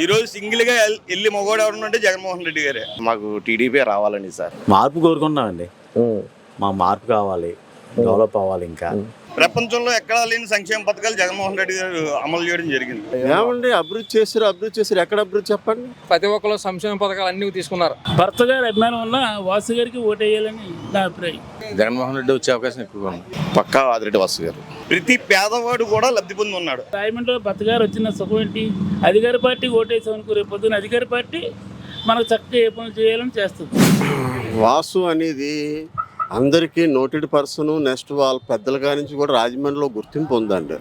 ఈ రోజు సింగిల్గా ఎల్- వెళ్ళి మగవాడు ఎవరు అంటే జగన్మోహన్ రెడ్డి గారే. మాకు టీడీపీ రావాలండి సార్. మార్పు కోరుకుంటున్నామండి. మా మార్పు కావాలి. డెవలప్ అవ్వాలి ఇంకా. ప్రపంచంలో ఎక్కడా లేని సంక్షేమ పథకాలు జగన్మోహన్ రెడ్డి గారు అమలు చేయడం జరిగింది. ఏమండి అభివృద్ధి చేశారు అభివృద్ధి చేశారు. ఎక్కడ అభివృద్ధి చెప్పండి? ప్రతి ఒక్కరు సంక్షేమ పథకాలు అన్ని తీసుకున్నారు. భర్త గారి అభిమానం ఉన్న వాసు గారికి ఓటేయాలని నా అభిప్రాయం. జగన్మోహన్ రెడ్డి వచ్చే అవకాశం ఎక్కువగా ఉంది. పక్కా ఆదిరెడ్డి వాసు గారు. ప్రతి పేదవాడు కూడా లబ్ధి పొంది ఉన్నాడు. రాయమండ్రిలో భర్త గారు వచ్చిన సుఖం ఏంటి? అధికార పార్టీ ఓటేసాం అనుకో రేపు పొద్దున్న అధికార పార్టీ మనకు చక్కగా ఏ పనులు చేయాలని చేస్తుంది. వాసు అనేది అందరికీ నోటెడ్ పర్సన్ నెక్స్ట్ వాళ్ళ పెద్దల నుంచి కూడా రాజమండ్రిలో గుర్తింపు ఉందండి.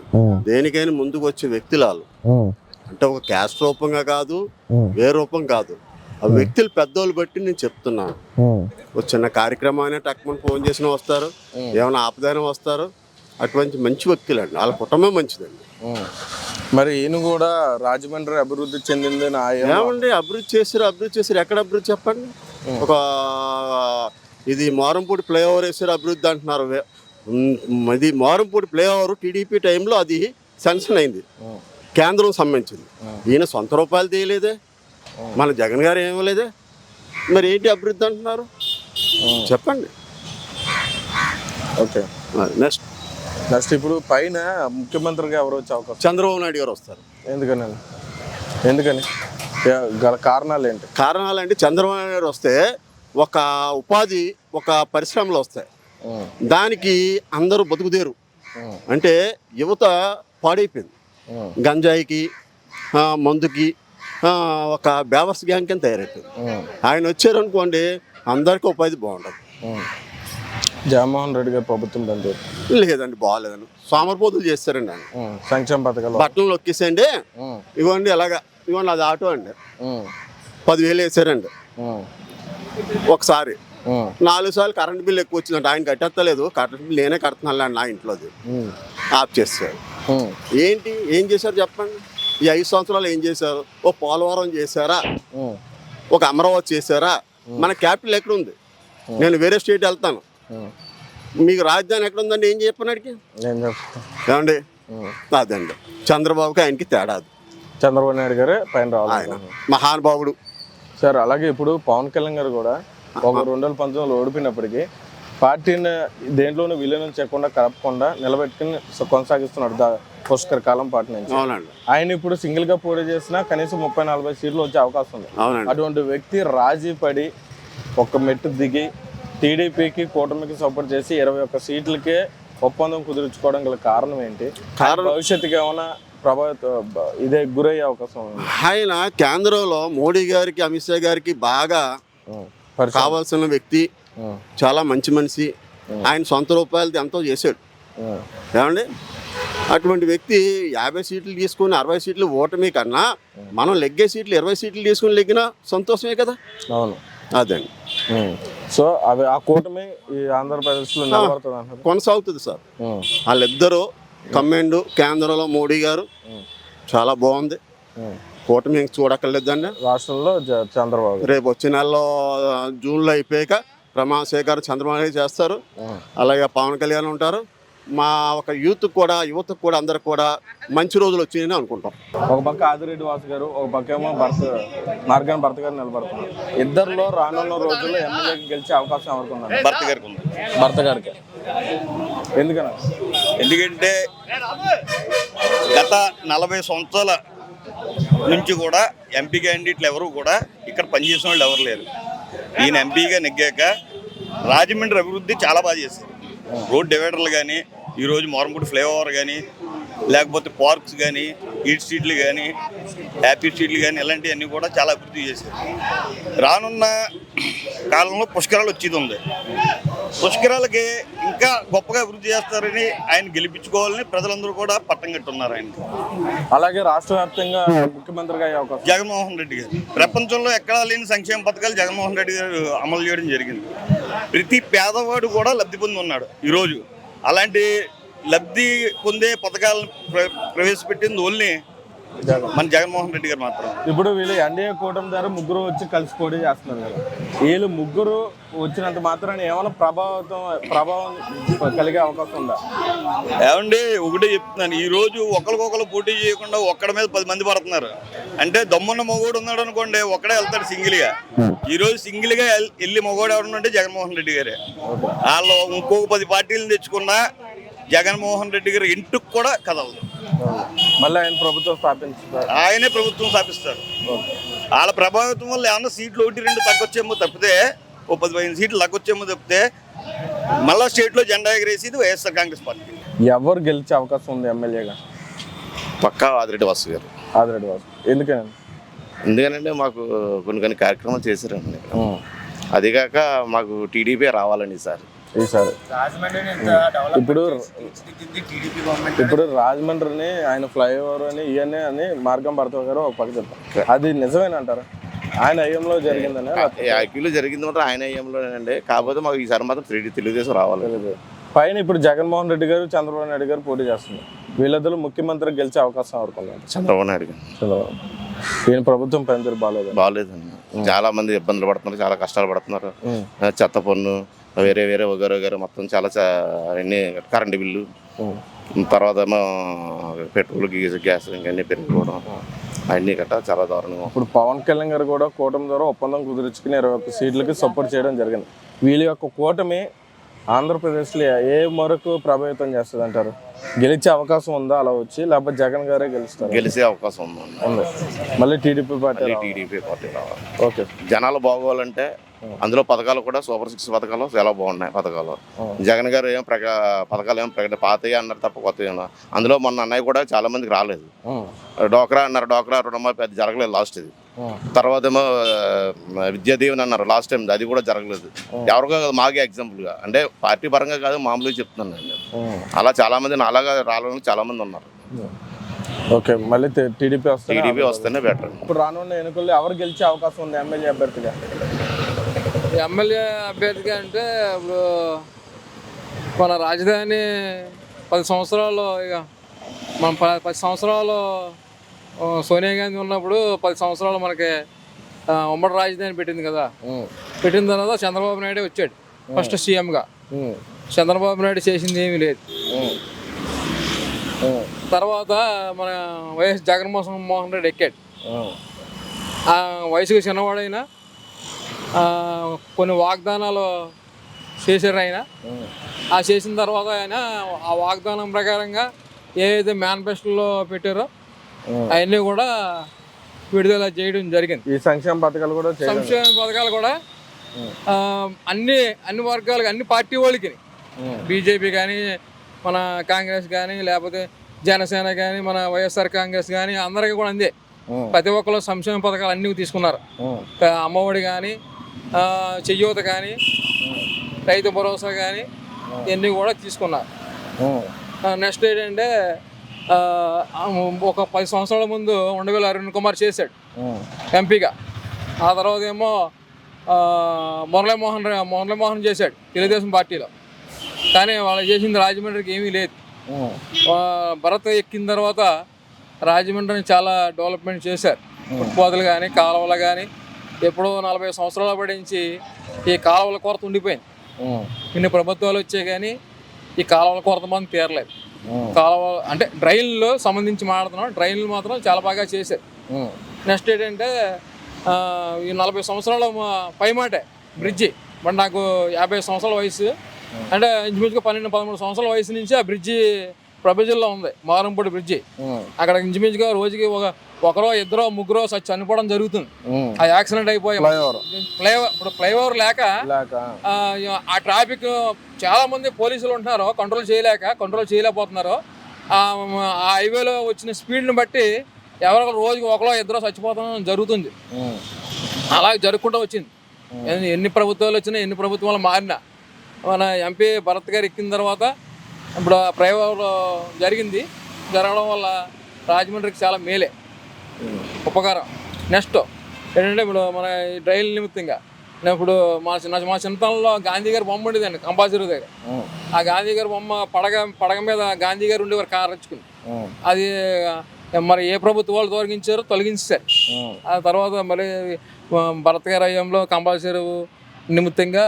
దేనికైనా ముందుకు వచ్చే వ్యక్తులు వాళ్ళు అంటే ఒక క్యాస్ట్ రూపంగా కాదు ఏ రూపం కాదు. ఆ వ్యక్తులు పెద్దోళ్ళు బట్టి నేను చెప్తున్నాను ఒక చిన్న కార్యక్రమాన్ని టక్మని ఫోన్ చేసిన వస్తారు ఏమైనా ఆపదైనా వస్తారు. అటువంటి మంచి వ్యక్తులు అండి వాళ్ళ కుటుంబం మంచిదండి. మరి ఈయన కూడా రాజమండ్రి అభివృద్ధి చెందింది ఏమండి అభివృద్ధి చేశారు అభివృద్ధి చేశారు. ఎక్కడ అభివృద్ధి చెప్పండి? ఒక ఇది మారంపూడి ఫ్లైఓవర్ వేసారు అభివృద్ధి అంటున్నారు. ఇది మారంపూడి ఫ్లైఓవర్ టీడీపీ టైంలో అది శాంక్షన్ అయింది. కేంద్రం సంబంధించింది. ఈయన సొంత రూపాయలు తీయలేదే. మన జగన్ గారు ఏమలేదే మరి ఏంటి అభివృద్ధి అంటున్నారు? చెప్పండి. ఓకే. నెక్స్ట్ నెక్స్ట్ ఇప్పుడు పైన ముఖ్యమంత్రిగా ఎవరు వచ్చే అవకాశం? చంద్రబాబు నాయుడు గారు వస్తారు. ఎందుకని? ఎందుకని? గల కారణాలు ఏంటి? కారణాలు అంటే చంద్రబాబు నాయుడు గారు వస్తే ఒక ఉపాధి ఒక పరిశ్రమలు వస్తాయి. దానికి అందరూ బతుకుదేరు. అంటే యువత పాడైపోయింది. గంజాయికి మందుకి ఒక బేవర్స్ గ్యాంగ్ కింద తయారైపోయింది. ఆయన వచ్చారనుకోండి అందరికీ ఉపాధి బాగుండదు ఉం. జగన్మోహన్ రెడ్డి గారి ప్రభుత్వం బంద్ లేదండి బాగాలేదండి సోమరిపోతులు చేస్తారండి ఆయన. సంక్షేమ పథకాలు బట్టలు నొక్కేసేయండి. ఇవ్వండి అలాగా ఇవ్వండి అది ఆటో అండి. పదివేలు వేసారండి. ఒకసారి. నాలుగు సార్లు కరెంట్ బిల్ ఎక్కువ వచ్చిందంటే. ఆయన కట్టేస్తలేదు కరెంట్ బిల్ నేనే కడుతున్నాను నా ఇంట్లోది. ఆఫ్ చేస్తారు. ఏంటి? ఏం చేశారు చెప్పండి. ఈ ఐదు సంవత్సరాలు ఏం చేశారు? ఓ పోలవరం చేశారా. ఒక అమరావతి చేశారా? మన క్యాపిటల్ ఎక్కడ ఉంది నేను వేరే స్టేట్ వెళ్తాను. మీకు రాజధాని ఎక్కడ ఉందండి ఏం చెప్పిన అడిగి ఏమండి. అదండి. చంద్రబాబుకి ఆయనకి తేడా. చంద్రబాబు నాయుడు గారే పైన ఆయన. మహానుభావుడు. సార్ అలాగే ఇప్పుడు పవన్ కళ్యాణ్ గారు కూడా ఒక రెండు వేల పంతొమ్మిదిలో ఓడిపోయినప్పటికీ పార్టీని దేంట్లోనూ విలీనం చేయకుండా కలపకుండా నిలబెట్టుకుని కొనసాగిస్తున్నాడు దా పుష్కర్ కాలం పార్టీ నుంచి. అవునండి. ఆయన ఇప్పుడు సింగిల్గా పోటీ చేసినా కనీసం ముప్పై నలభై సీట్లు వచ్చే అవకాశం ఉంది. అటువంటి వ్యక్తి రాజీ పడి ఒక మెట్టు దిగి టీడీపీకి కూటమికి సపోర్ట్ చేసి ఇరవై ఒక్క సీట్లకే ఒప్పందం కుదుర్చుకోవడం గల కారణం ఏంటి? భవిష్యత్తుకి ఏమైనా ప్రభావిత ఇదే గురయ్యే అవకాశం ఆయన కేంద్రంలో మోడీ గారికి అమిత్ షా గారికి బాగా. కావాల్సిన వ్యక్తి. చాలా మంచి మనిషి. ఆయన సొంత రూపాయలది ఎంతో చేశాడు. ఏమండి? అటువంటి వ్యక్తి యాభై సీట్లు తీసుకొని అరవై సీట్లు ఓటమి కన్నా మనం లెగ్గే సీట్లు ఇరవై సీట్లు తీసుకొని లెగ్గినా సంతోషమే కదా? అవును. అదండి. సో అవి ఆ కూటమి ఈ ఆంధ్రప్రదేశ్లో కొనసాగుతుంది సార్. వాళ్ళిద్దరూ కమ్మెండు కేంద్రంలో మోడీ గారు. చాలా బాగుంది. కూటమి ఇంక చూడక్కర్లేదండి. రాష్ట్రంలో చంద్రబాబు. రేపు వచ్చే నెలలో జూన్లో అయిపోయాక ప్రమాణ స్వీకారం చంద్రబాబు చేస్తారు. అలాగే పవన్ కళ్యాణ్ ఉంటారు. మా ఒక యూత్ కూడా యువతకు కూడా అందరికి కూడా మంచి రోజులు వచ్చినాయని అనుకుంటాం. ఒక పక్క ఆదిరెడ్డి వాసు గారు ఒక పక్క ఏమో భర్త మార్గాన్ భర్త గారు నిలబడుతున్నారు. ఇద్దరిలో రానున్న రోజుల్లో ఎమ్మెల్యేకి గెలిచే అవకాశం ఎవరికి ఉందండి? భర్త గారికి ఉంది. భర్త గారికి. ఎందుకన్నా ఎందుకంటే గత నలభై సంవత్సరాల నుంచి కూడా ఎంపీ క్యాండిడేట్లు ఎవరు కూడా ఇక్కడ పనిచేసిన వాళ్ళు ఎవరు లేరు. ఈయన ఎంపీగా నెగ్గాక రాజమండ్రి అభివృద్ధి చాలా బాగా చేశారు. రోడ్ డివైడర్లు కానీ ఈరోజు మోరంపూడి ఫ్లైఓవర్ కానీ లేకపోతే పార్క్స్ కానీ ఈట్ స్ట్రీట్లు కానీ హ్యాపీ స్ట్రీట్లు కానీ ఇలాంటివన్నీ కూడా చాలా అభివృద్ధి చేశారు. రానున్న కాలంలో పుష్కరాలు వచ్చేది ఉంది. పుష్కరాలకి ఇంకా గొప్పగా అభివృద్ధి చేస్తారని ఆయన గెలిపించుకోవాలని ప్రజలందరూ కూడా పట్టం కట్టున్నారు ఆయనకి. అలాగే రాష్ట్ర వ్యాప్తంగా ముఖ్యమంత్రిగా అవకాశం. జగన్మోహన్ రెడ్డి గారు. ప్రపంచంలో ఎక్కడా లేని సంక్షేమ పథకాలు జగన్మోహన్ రెడ్డి గారు అమలు చేయడం జరిగింది. ప్రతి పేదవాడు కూడా లబ్ధి పొంది ఉన్నాడు ఈరోజు. అలాంటి లబ్ధి పొందే పథకాలను ప్ర- ప్రవేశపెట్టింది ఓన్లీ మన జగన్మోహన్ రెడ్డి గారు మాత్రం. ఇప్పుడు వీళ్ళు ఎన్డీఏ కూటమి ద్వారా ముగ్గురు వచ్చి కలిసి పోటీ చేస్తున్నారు కదా. వీళ్ళు ముగ్గురు వచ్చినంత మాత్రాన ఏమైనా ప్రభావితం ప్రభావం కలిగే అవకాశం ఉందా? ఏమండి ఒకటే చెప్తున్నాను. ఈ రోజు ఒకరికొకరు పోటీ చేయకుండా ఒక్కడి మీద పది మంది పడుతున్నారు. అంటే దమ్మున్న మగోడు ఉన్నాడు అనుకోండి ఒక్కడే వెళ్తాడు సింగిల్గా ఈ రోజు సింగిల్గా ఎల్- వెళ్ళి మగోడు ఎవరుంటే జగన్మోహన్ రెడ్డి గారే. వాళ్ళు ఇంకొక పది పార్టీలను తెచ్చుకున్నా జగన్మోహన్ రెడ్డి గారు ఇంటికి కూడా కదలదు. మళ్ళీ ఆయన ప్రభుత్వం ఆయనే ప్రభుత్వం స్థాపిస్తారు. వాళ్ళ ప్రభావితం వల్ల ఏమన్నా సీట్లు ఒకటి రెండు తగ్గొచ్చేమో తప్పితే ఓ పది పదిహేను సీట్లు తగ్గొచ్చేమో తప్పితే మళ్ళా స్టేట్లో జెండా ఎగరేసేది వైఎస్ఆర్ కాంగ్రెస్ పార్టీ. ఎవరు గెలిచే అవకాశం ఉంది ఎమ్మెల్యేగా? పక్కా ఆదిరెడ్డి వాసు గారు. ఆదిరెడ్డి వాసు. ఎందుకని ఎందుకనంటే మాకు కొన్ని కొన్ని కార్యక్రమాలు చేశారండి. అదిగాక మాకు టీడీపీ రావాలండి ఈసారి ఈసారి. ఇప్పుడు ఇప్పుడు రాజమండ్రిని ఆయన ఫ్లైఓవర్ అని ఇవన్నీ అని మార్గం భర్త గారు ఒక పక్క చెప్పారు. అది నిజమేనంటారు ఆయన అయ్యంలో జరిగిందని యాక్చువల్లీ జరిగింది మాత్రం ఆయన ఏయంలోనేనండి కాకపోతే మాకు ఈసారి మాత్రం త్రీ తెలుగుదేశం రావాలి. పైన ఇప్పుడు జగన్మోహన్ రెడ్డి గారు చంద్రబాబు నాయుడు గారు పోటీ చేస్తున్నారు. వీళ్ళిద్దరు ముఖ్యమంత్రి గెలిచే అవకాశం ఎవరుకున్నారు చంద్రబాబు నాయుడు గారు. చంద్రబాబు. ఈయన ప్రభుత్వం పనితీరు బాగాలేదు బాగాలేదండి. చాలా మంది ఇబ్బందులు పడుతున్నారు చాలా కష్టాలు పడుతున్నారు. చెత్త పన్ను వేరే వేరే వగేరే వగేరే మొత్తం చాలా అన్ని కరెంటు బిల్లు తర్వాత ఏమో పెట్రోల్ గీజ్ గ్యాస్ ఇంకన్నీ పెరిగిపోవడం. అన్నీ గట్టా చాలా దారుణంగా. ఇప్పుడు పవన్ కళ్యాణ్ గారు కూడా కూటమి ద్వారా ఒప్పందం కుదుర్చుకుని ఇరవై ఒక్క సీట్లకి సపోర్ట్ చేయడం జరిగింది. వీళ్ళ యొక్క కూటమి ఆంధ్రప్రదేశ్లో ఏ మరకు ప్రభావితం చేస్తుంది అంటారు గెలిచే అవకాశం ఉందా? అలా వచ్చి లేకపోతే జగన్ గారే గెలుస్తారు? గెలిచే అవకాశం ఉందండి ఉంది. మళ్ళీ టీడీపీ పార్టీ. టీడీపీ పార్టీ రావాలి. ఓకే. జనాలు బాగోవాలంటే అందులో పథకాలు కూడా సూపర్ సిక్స్ పథకాలు చాలా బాగున్నాయి పథకాలు. జగన్ గారు ఏం ప్రక పథకాలు ఏం ప్రకటన పాతయ్య అన్నారు తప్ప కొత్త అందులో మొన్న అన్నయ్య కూడా చాలా మందికి రాలేదు. డోక్రా అన్నారు డోక్రా రుణమాఫీ పెద్ద జరగలేదు లాస్ట్ ఇది. తర్వాత ఏమో విద్యాదీవెన అన్నారు లాస్ట్ టైం అది కూడా జరగలేదు. ఎవరికో కాదు, మాకే ఎగ్జాంపుల్గా అంటే పార్టీ పరంగా కాదు మామూలుగా చెప్తున్నాను నేను. అలా చాలా మంది నాలాగా రాలని చాలా మంది ఉన్నారు. ఓకే మళ్ళీ టీడీపీ వస్తే టీడీపీ వస్తేనే బెటర్ ఇప్పుడు రానున్న ఎన్నికల్లో ఎవరు గెలిచే అవకాశం ఉంది ఎమ్మెల్యే అభ్యర్థిగా? ఎమ్మెల్యే అభ్యర్థిగా అంటే ఇప్పుడు మన రాజధాని పది సంవత్సరాలు ఇక మన ప- పది సంవత్సరాలు సోనియా గాంధీ ఉన్నప్పుడు పది సంవత్సరాలు మనకి ఉమ్మడి రాజధాని పెట్టింది కదా. పెట్టిన తర్వాత చంద్రబాబు నాయుడు వచ్చాడు ఫస్ట్ సీఎంగా. చంద్రబాబు నాయుడు చేసింది ఏమీ లేదు. తర్వాత మన వైఎస్ జగన్మోహన్ మోహన్ రెడ్డి ఎక్కాడు. ఆ వయసుకు చిన్నవాడైనా కొన్ని వాగ్దానాలు చేశారు ఆయన. ఆ చేసిన తర్వాత ఆయన ఆ వాగ్దానం ప్రకారంగా ఏదైతే మేనిఫెస్టోలో పెట్టారో అవన్నీ కూడా విడుదల చేయడం జరిగింది. ఈ సంక్షేమ పథకాలు కూడా సంక్షేమ పథకాలు కూడా అన్ని అన్ని వర్గాలకి అన్ని పార్టీ వాళ్ళకి. బీజేపీ కానీ మన కాంగ్రెస్ కానీ లేకపోతే జనసేన కానీ మన వైఎస్ఆర్ కాంగ్రెస్ కానీ అందరికీ కూడా అందే. ప్రతి ఒక్కరు సంక్షేమ పథకాలు అన్నీ తీసుకున్నారు. అమ్మఒడి కానీ చెయ్యూత కానీ రైతు భరోసా కానీ ఇవన్నీ కూడా తీసుకున్నారు నెక్స్ట్ ఏంటంటే ఒక పది సంవత్సరాల ముందు ఉండవేల అరుణ్ కుమార్ చేశాడు ఎంపీగా. ఆ తర్వాత ఏమో మురళీమోహన్ మురళీమోహన్ చేశాడు తెలుగుదేశం పార్టీలో. కానీ వాళ్ళు చేసింది రాజమండ్రికి ఏమీ లేదు. భరత్ ఎక్కిన తర్వాత రాజమండ్రిని చాలా డెవలప్మెంట్ చేశారు. ఫుట్పాత్లు కానీ కాలువలు కానీ ఎప్పుడో నలభై సంవత్సరాల పడించి ఈ కాలువల కొరత ఉండిపోయింది. ఇన్ని ప్రభుత్వాలు వచ్చాయి కానీ ఈ కాలువల కొరత మాత్రం తీరలేదు. కాలువ అంటే డ్రైన్లు సంబంధించి మాట్లాడుతున్నాం. డ్రైన్లు మాత్రం చాలా బాగా చేశారు. నెక్స్ట్ ఏంటంటే ఈ నలభై సంవత్సరాల పైమాటే బ్రిడ్జి. బట్ నాకు యాభై సంవత్సరాల వయసు. అంటే ఇంచుమించుగా పన్నెండు పదమూడు సంవత్సరాల వయసు నుంచి ఆ బ్రిడ్జి ప్రపంచంలో ఉంది. మారంపూడి బ్రిడ్జి. అక్కడ ఇంచుమించుగా రోజుకి ఒక ఒకరో ఇద్దరో ముగ్గురో చనిపోవడం జరుగుతుంది. ఆ యాక్సిడెంట్ అయిపోయి ఫ్లైఓవర్ ఇప్పుడు ఫ్లైఓవర్ లేక ఆ, ట్రాఫిక్ చాలా మంది పోలీసులు ఉంటున్నారు. కంట్రోల్ చేయలేక కంట్రోల్ చేయలేకపోతున్నారు. ఆ హైవేలో వచ్చిన స్పీడ్ని బట్టి ఎవరో రోజుకి ఒకరో ఇద్దరు చచ్చిపోతాం జరుగుతుంది. అలా జరుపుకుంటూ వచ్చింది. ఎన్ని- ఎన్ని ప్రభుత్వాలు వచ్చినా ఎన్ని ప్రభుత్వాలు మారినా. మన ఎంపీ భరత్ గారు ఎక్కిన తర్వాత ఇప్పుడు ఆ ప్రైవేట్ జరిగింది. జరగడం వల్ల రాజమండ్రికి చాలా మేలే. ఉపకారం. నెక్స్ట్ ఏంటంటే ఇప్పుడు మన రైలు నిమిత్తంగా నేను ఇప్పుడు మా చిన్న మా చిన్నతనంలో గాంధీ గారి బొమ్మ ఉండేదండి కంపాసిరి దగ్గర. ఆ. గాంధీ గారి బొమ్మ పడగ పడగ మీద గాంధీ గారు ఉండేవారు కారు రచ్చుకుని అది మరి ఏ ప్రభుత్వ వాళ్ళు తొలగించారో తొలగించారు. ఆ. తర్వాత ఆ, భరత్ గారి హయాంలో కంపల్సరీ నిమిత్తంగా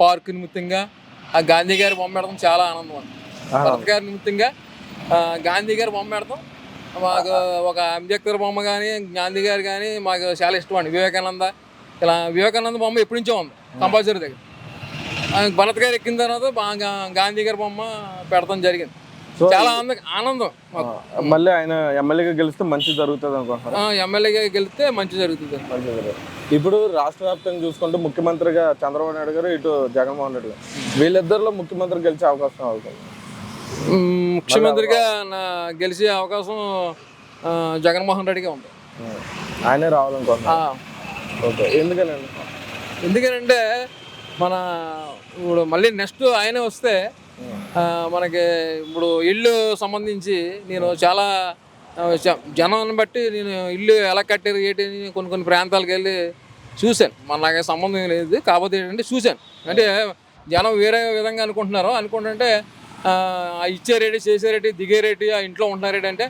పార్క్ నిమిత్తంగా ఆ గాంధీ గారి బొమ్మ పెడతాం చాలా ఆనందం అండి భరత్ గారి నిమిత్తంగా గాంధీ గారి బొమ్మ పెడతాం. మాకు ఒక అంబేద్కర్ బొమ్మ కానీ గాంధీ గారు కానీ మాకు చాలా ఇష్టం అండి. వివేకానంద ఇలా వివేకానంద బొమ్మ ఎప్పటి నుంచో ఉంది కంపల్సరీ దగ్గర. భరత్ గారు ఎక్కిన తర్వాత బాగా గాంధీ గారి బొమ్మ పెడతాం జరిగింది. చాలా ఆనందం. మళ్ళీ ఆయన ఎమ్మెల్యేగా గెలిస్తే మంచి జరుగుతుంది అనుకుంటున్నారు? ఆ, ఎమ్మెల్యేగా గెలిస్తే మంచి జరుగుతుంది. ఇప్పుడు రాష్ట్ర వ్యాప్తంగా చూసుకుంటే ముఖ్యమంత్రిగా చంద్రబాబు నాయుడు గారు ఇటు జగన్మోహన్ రెడ్డి గారు. వీళ్ళిద్దరిలో ముఖ్యమంత్రి గెలిచే అవకాశం అవుతుంది ముఖ్యమంత్రిగా నా గెలిచే అవకాశం జగన్మోహన్ రెడ్డిగా ఉంది. ఆయనే ఆ, రావాలనుకుంటున్నారు ఓకే ఎందుకనండి? ఎందుకనంటే మన ఇప్పుడు మళ్ళీ నెక్స్ట్ ఆయనే వస్తే మనకి ఇప్పుడు ఇల్లు సంబంధించి నేను చాలా జనాన్ని బట్టి నేను ఇల్లు ఎలా కట్టారు ఏంటి కొన్ని కొన్ని ప్రాంతాలకు వెళ్ళి చూశాను. మన నాకు సంబంధం లేదు కాకపోతే ఏంటంటే చూశాను. అంటే జనం వేరే విధంగా అనుకుంటున్నారు అనుకుంటుంటే ఇచ్చే రేటు చేసే రేటు దిగే రేటు ఆ ఇంట్లో ఉంటున్న రేటు అంటే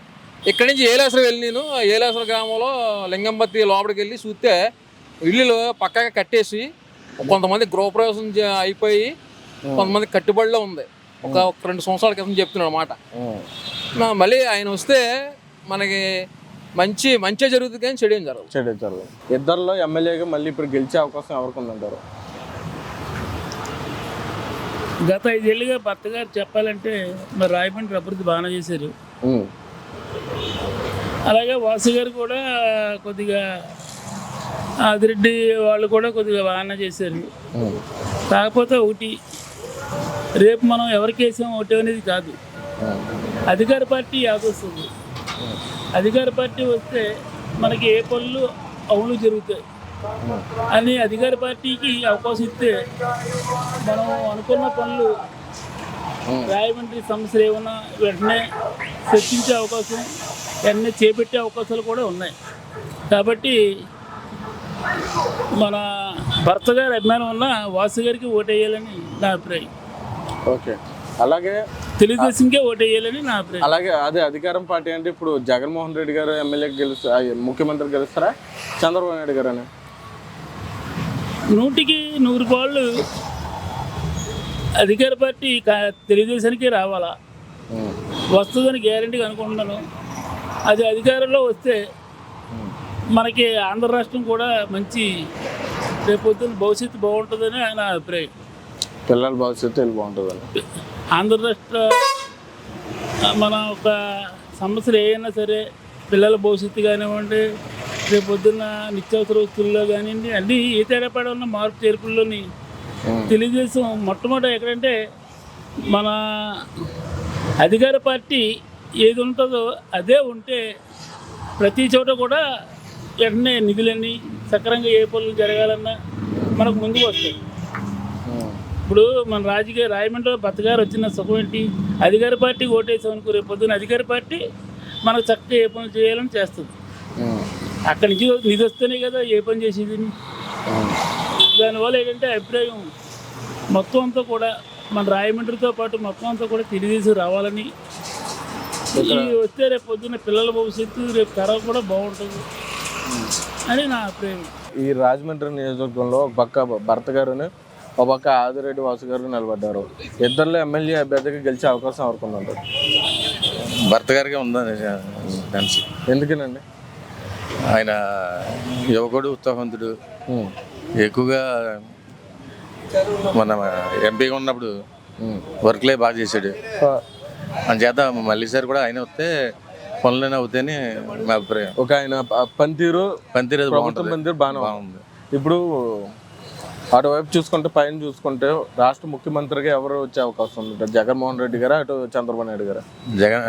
ఇక్కడి నుంచి ఏలేశ్వరం వెళ్ళి నేను ఆ ఏలేశ్వరం గ్రామంలో లింగంపత్తి లోపలికి వెళ్ళి చూస్తే ఇల్లులు పక్కగా కట్టేసి కొంతమంది గృహప్రవేశం అయిపోయి కొంతమంది కట్టుబడిలో ఉంది. ఒక ఒక రెండు సంవత్సరాల క్రితం చెప్తున్నాడు నా మళ్ళీ ఆయన వస్తే మనకి మంచి మంచి జరుగుతుంది కానీ చెడు ఏం జరగదు. చెడు జరగదు. ఇద్దరిలో ఎమ్మెల్యేగా మళ్ళీ ఇప్పుడు గెలిచే అవకాశం ఎవరికి ఉందంటారు గత ఐదేళ్ళుగా భర్త గారు చెప్పాలంటే మరి రాయమండ్రి అభివృద్ధి బాగానే చేశారు. అలాగే వాసు గారు కూడా కొద్దిగా ఆదిరెడ్డి వాళ్ళు కూడా కొద్దిగా బాగానే చేశారు. కాకపోతే ఒకటి రేపు మనం ఎవరికి వేసాం ఓటు అనేది కాదు. అధికార పార్టీ యాదొస్తుంది అధికార పార్టీ వస్తే మనకి ఏ పనులు అవును జరుగుతాయి. అని అధికార పార్టీకి అవకాశం ఇస్తే మనం అనుకున్న పనులు రాయమండ్రి సమస్యలు ఏమన్నా వెంటనే చర్చించే అవకాశం వెంటనే చేపట్టే అవకాశాలు కూడా ఉన్నాయి. కాబట్టి మన భర్త గారి అభిమానం ఉన్న వాసు గారికి ఓటేయాలని నా అభిప్రాయం. ఓకే. అలాగే తెలుగుదేశంకే ఓటేయాలని నా అభిప్రాయం. అలాగే అదే అధికారం పార్టీ అంటే ఇప్పుడు జగన్మోహన్ రెడ్డి గారు ఎమ్మెల్యే గెలుస్తా ముఖ్యమంత్రి గెలుస్తారా? చంద్రబాబు నాయుడు గారు అని నూటికి నూరు పాళ్ళు అధికార పార్టీ తెలుగుదేశానికి రావాలా? వస్తుందని గ్యారంటీగా అనుకుంటున్నాను. అది అధికారంలో వస్తే మనకి ఆంధ్ర రాష్ట్రం కూడా మంచి రేపొద్దున భవిష్యత్తు బాగుంటుందని నా అభిప్రాయం. పిల్లల భవిష్యత్తు వెళ్ళి బాగుంటుందని ఆంధ్ర రాష్ట్ర మన ఒక సమస్యలు ఏమైనా సరే పిల్లల భవిష్యత్తు కానివ్వండి రేపు పొద్దున్న నిత్యావసర వస్తువుల్లో కానివ్వండి అన్ని ఏ తేడాపడ ఉన్న మార్పు చేర్పుల్లోని తెలుగుదేశం మొట్టమొదటి ఎక్కడంటే మన అధికార పార్టీ ఏది ఉంటుందో అదే ఉంటే ప్రతి చోట కూడా వెంటనే నిధులన్నీ సక్రంగా ఏ పనులు జరగాలన్నా మనకు ముందుకు వస్తాయి. ఇప్పుడు మన రాజకీయ రాయమండ్రిలో బతగారు వచ్చిన సుఖం ఏంటి? అధికార పార్టీ ఓటేసాం అనుకో రేపు పొద్దున్న అధికార పార్టీ మనకు చక్కగా ఏ పనులు చేయాలని చేస్తుంది. అక్కడి నుంచి నిధి వస్తేనే కదా ఏ పని చేసేది? దానివల్ల ఏంటంటే అభిప్రాయం మొత్తం అంతా కూడా మన రాయమండ్రితో పాటు మొత్తం అంతా కూడా తెలుగుదేశం రావాలని. వస్తే రేపు పొద్దున్న పిల్లల భవిష్యత్తు రేపు తరం కూడా బాగుంటుంది అని నా అభిప్రాయం. ఈ రాజమండ్రి నియోజకవర్గంలో ఒక పక్క భర్త గారుని ఒక పక్క ఆదిరెడ్డి వాసు గారు నిలబడ్డారు. ఇద్దరిలో ఎమ్మెల్యే అభ్యర్థిగా గెలిచే అవకాశం ఎవరికి భర్త గారికి ఉందని ఎందుకనండి? ఆయన యువకుడు ఉత్సాహవంతుడు. ఎక్కువగా మన ఎంపీగా ఉన్నప్పుడు వర్క్లే బాగా చేశాడు. అందుచేత మళ్ళీసారి కూడా ఆయన వస్తే పనులైనా అవుతాయని మా అభిప్రాయం. ఒక ఆయన పనితీరు పనితీరు పనితీరు బాగానే. బాగుంది. ఇప్పుడు అటువైపు చూసుకుంటే పైన చూసుకుంటే రాష్ట్ర ముఖ్యమంత్రిగా ఎవరు వచ్చే అవకాశం ఉంది జగన్మోహన్ రెడ్డి గారా అటు చంద్రబాబు నాయుడు గారా? జగన్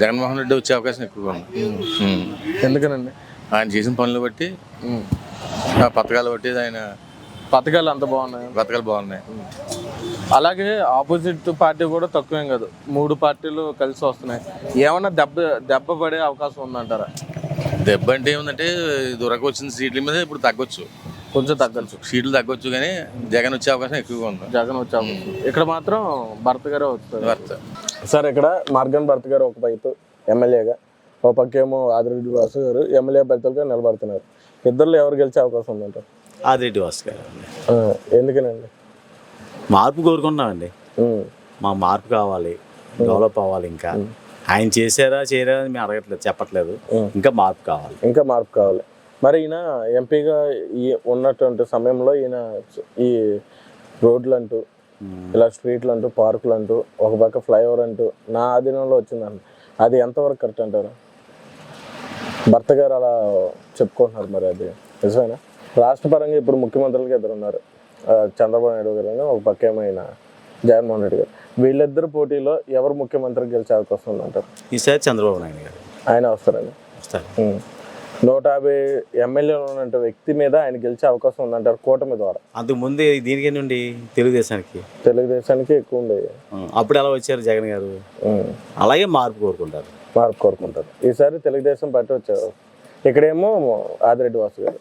జగన్మోహన్ రెడ్డి వచ్చే అవకాశం ఎక్కువగా ఉంది. ఎందుకనండి? ఆయన చేసిన పనులు బట్టి. ఆ పథకాలు బట్టి ఆయన పథకాలు అంత బాగున్నాయి? పథకాలు బాగున్నాయి. అలాగే ఆపోజిట్ పార్టీ కూడా తక్కువేం కాదు. మూడు పార్టీలు కలిసి వస్తున్నాయి. ఏమన్నా దెబ్బ దెబ్బ పడే అవకాశం ఉందంటారా? దెబ్బ అంటే ఏముందంటే దూరకు వచ్చిన సీట్ల మీద ఇప్పుడు తగ్గొచ్చు. కొంచెం తగ్గచ్చు. సీట్లు తగ్గొచ్చు కానీ జగన్ వచ్చే అవకాశం ఎక్కువగా ఉంది. జగన్ వచ్చే అవకాశం. ఇక్కడ మాత్రం భర్త గారే వస్తారు. భర్త. సార్ ఇక్కడ మార్గన్ భర్త గారు ఒక వైపు ఎమ్మెల్యేగా ఓ పక్కేమో ఆదిరెడ్డి వాసు గారు ఎమ్మెల్యే అభ్యర్థులుగా నిలబడుతున్నారు. ఇద్దరు ఎవరు గెలిచే అవకాశం ఉందంటారు ఆదిరెడ్డి వాసు గారు ఎందుకనండి? మార్పు కోరుకున్నామండి మా మార్పు కావాలి డెవలప్ అవ్వాలి ఇంకా. ఆయన చేశారా చేయరా అని మేము అడగట్లేదు చెప్పట్లేదు. ఇంకా మార్పు కావాలి. ఇంకా మార్పు కావాలి. మరి ఈయన ఎంపీగా ఈ ఉన్నటువంటి సమయంలో ఈయన ఈ రోడ్లు అంటూ ఇలా స్ట్రీట్లు అంటూ పార్కులు అంటూ ఒక పక్క ఫ్లైఓవర్ అంటూ నా ఆధీనంలో వచ్చిందంట అది ఎంతవరకు కరెక్ట్ అంటారు? భర్త గారు అలా చెప్పుకుంటున్నారు మరి అది. నిజమేనా? రాష్ట్ర పరంగా ఇప్పుడు ముఖ్యమంత్రులకి ఇద్దరు ఉన్నారు. చంద్రబాబు నాయుడు గారు అని ఒక పక్క ఏమైన జగన్మోహన్ రెడ్డి గారు. వీళ్ళిద్దరు పోటీలో ఎవరు ముఖ్యమంత్రి గెలిచే అవకాశం ఉందంటారు? ఈసారి చంద్రబాబు నాయుడు గారు. ఆయన వస్తారండి. వస్తారు. నూట యాభై ఎమ్మెల్యేలు ఉన్నటువంటి వ్యక్తి మీద ఆయన గెలిచే అవకాశం ఉందంటారు కూటమి ద్వారా. అంతకు ముందే దీనికి నుండి తెలుగుదేశానికి? తెలుగుదేశానికి ఎక్కువ ఉండేది. అప్పుడు ఎలా వచ్చారు జగన్ గారు. అలాగే మార్పు కోరుకుంటారు. మార్పు కోరుకుంటారు. ఈసారి తెలుగుదేశం పార్టీ వచ్చారు. ఇక్కడేమో ఆదిరెడ్డి వాసు గారు.